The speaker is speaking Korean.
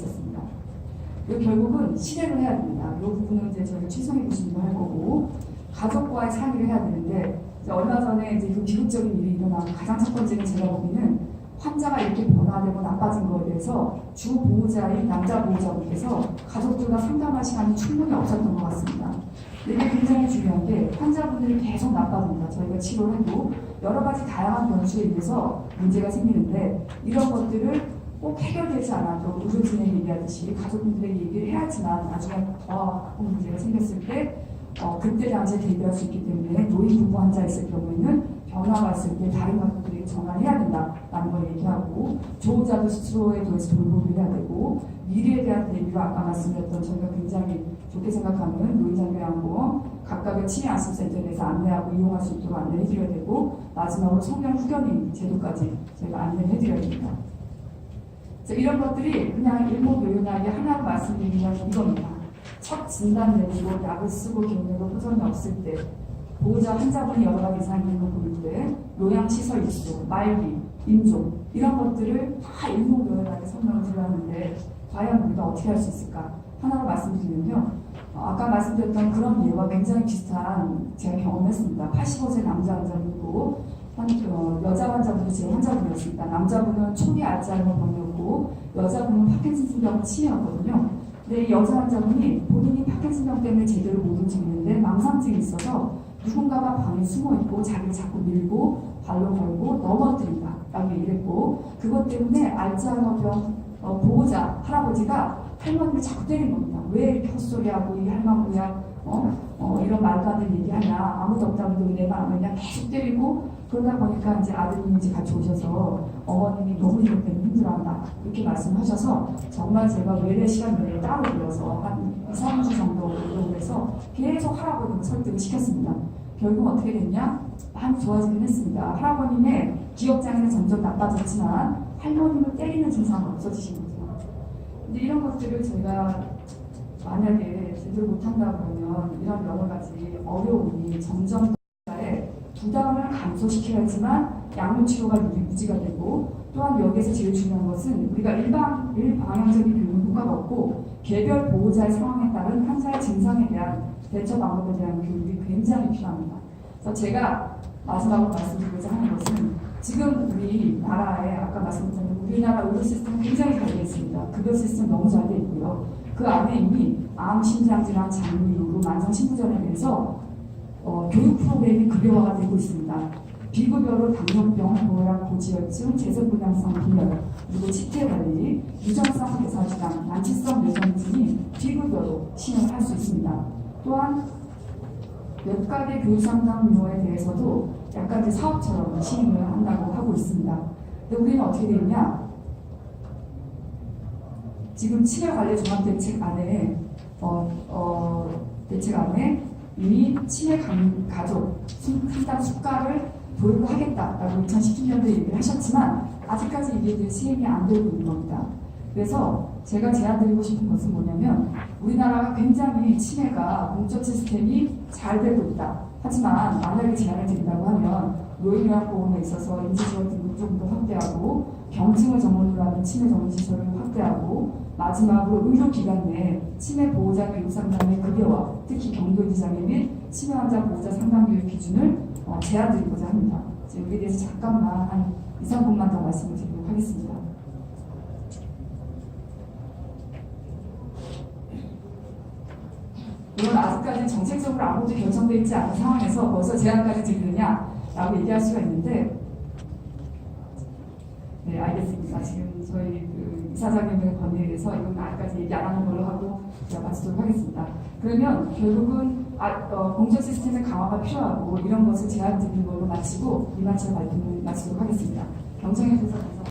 있었습니다. 결국은 실행을 해야 됩니다. 이 부분은 이제 저희가 최선의 고심도 할 거고 가족과의 상의를 해야 되는데 얼마 전에 이제 그 비극적인 일이 일어나고 가장 첫 번째는 제가 보기에는 환자가 이렇게 변화되고 나빠진 거에 대해서 주 보호자인 남자 보호자분께서 가족들과 상담할 시간이 충분히 없었던 것 같습니다. 이게 굉장히 중요한 게 환자분들이 계속 나빠집니다. 저희가 치료를 해도 여러 가지 다양한 변수에 의해서 문제가 생기는데 이런 것들을 꼭 해결되지 않아도 의료진에게 얘기하듯이 가족분들에게 얘기를 해야지만 나중에 더큰 문제가 생겼을 때 어, 그때 당시에 대비할 수 있기 때문에 노인 부부 환자 있을 경우에는 변화가 있을 때 다른 가족들에게 전화해야 된다라는 걸 얘기하고 조호자도 스스로에 대해서 돌보기를 해야 되고 미래에 대한 대비로 아까 말씀드렸던 저희가 굉장히 좋게 생각하는 노인장려양보험 각각의 치매 안심센터에 대해서 안내하고 이용할 수 있도록 안내해 드려야 되고 마지막으로 성명 후견인 제도까지 저희가 안내해 드려야 됩니다. 자, 이런 것들이 그냥 일목요연하게 하나로 말씀드리면 이겁니다. 첫 진단 내리고 약을 쓰고 경력을 호전이 없을 때 보호자 환자분이 여러 가지 이상이 있는 걸 보일 때 요양시설 입소, 말기, 임종 이런 것들을 다 일목요연하게 설명을 드렸는데 과연 우리가 어떻게 할 수 있을까? 하나로 말씀드리면요. 어, 아까 말씀드렸던 그런 예와 굉장히 비슷한 제가 경험했습니다. 85세 남자 환자분이고 한, 어, 여자 환자분이 제 환자분이었습니다 남자분은 초기 알츠하이머 병이었고 여자분은 파킨슨병 치매였거든요 근데 이 여자 환자분이 본인이 파킨슨병 때문에 제대로 못 움직이는데 망상증이 있어서 누군가가 방에 숨어 있고 자기를 자꾸 밀고 발로 걸고 넘어뜨린다 라고 얘기를 했고 그것 때문에 알츠하이머병 어, 보호자 할아버지가 할머니를 자꾸 때린 겁니다. 왜 이렇게 헛소리하고 이 할망구야 어? 어, 이런 말도 안 되는 얘기하냐 아무도 없다고 왜 내가 안 하냐 계속 때리고 그러다 보니까 이제 아드님이 같이 오셔서 어머님이 너무 이것 힘들어한다 이렇게 말씀하셔서 정말 제가 외래 시간 내에 따로 불러서 한 2, 3주 정도 노력을 해서 계속 할아버님을 설득을 시켰습니다. 결국 어떻게 됐냐? 많이 좋아지긴 했습니다. 할아버님의 기억장애는 점점 나빠졌지만 할머님을 때리는 증상은 없어지신 거죠. 근데 이런 것들을 저희가 만약에 제대로 못한다 그러면 이런 여러 가지 어려움이 점점 의 부담을 감소시켜야지만 약물 치료가 유- 유지가 되고 또한 여기에서 제일 중요한 것은 우리가 일방 일방향적인 교육은 효과가 없고 개별 보호자의 상황에 따른 환자의 증상에 대한 대처 방법에 대한 교육이 굉장히 필요합니다. 그래서 제가 마지막으로 말씀드리고자 하는 것은 지금 우리 나라에 아까 말씀드린 우리나라 의료 시스템 굉장히 잘 되어 있습니다. 급여 시스템 너무 잘 되어 있고요. 그 안에 이미 암, 심장 질환, 장기 이후로 만성 신부전에 대해서 어, 교육 프로그램이 급여화가 되고 있습니다. 비급여로 당뇨병, 고혈압, 고지혈증, 재생불량성 빈혈, 그리고 치태 관리, 유전성 대사질환, 난치성 뇌전증이 비급여로 신용을 할수 있습니다. 또한 외과대 교육상담료에 대해서도 약간 이제 사업처럼 시행을 한다고 하고 있습니다. 근데 우리는 어떻게 되느냐? 지금 치매 관리 종합 대책 안에 어, 어, 대책 안에 이미 치매 강, 가족 상담 수가를 도입을 하겠다라고 2017년도에 얘기를 하셨지만 아직까지 이게 시행이 안 되고 있는 겁니다. 그래서 제가 제안드리고 싶은 것은 뭐냐면 우리나라가 굉장히 치매가 공적 시스템이 잘 되고 있다. 하지만 만약에 제안을 드린다고 하면 노인요양보험에 있어서 인지지원 등급 좀더 확대하고 경증을 전문으로 하는 치매 전문 시설을 확대하고 마지막으로 의료기관 내 치매 보호자 교육 상담의 급여와 특히 경도 지 장애 및 치매 환자 보호자 상담 교육 기준을 어, 제안드리고자 합니다. 여기에 대해서 잠깐만 한 2, 3분만 더 말씀을 드리도록 하겠습니다. 물론 아직까지 정책적으로 아무것도 결정되어 있지 않은 상황에서 벌써 제안까지 드리느냐라고 얘기할 수가 있는데 네 알겠습니다. 지금 저희 그 이사장님의 대해서 이건 아직까지 얘기 안 하는 걸로 하고 제가 마치도록 하겠습니다. 그러면 결국은 아, 어, 공적 시스템의 강화가 필요하고 이런 것을 제안 드리는 걸로 마치고 이만치 발표를 마치도록 하겠습니다. 경청해 주셔서 감사합니다.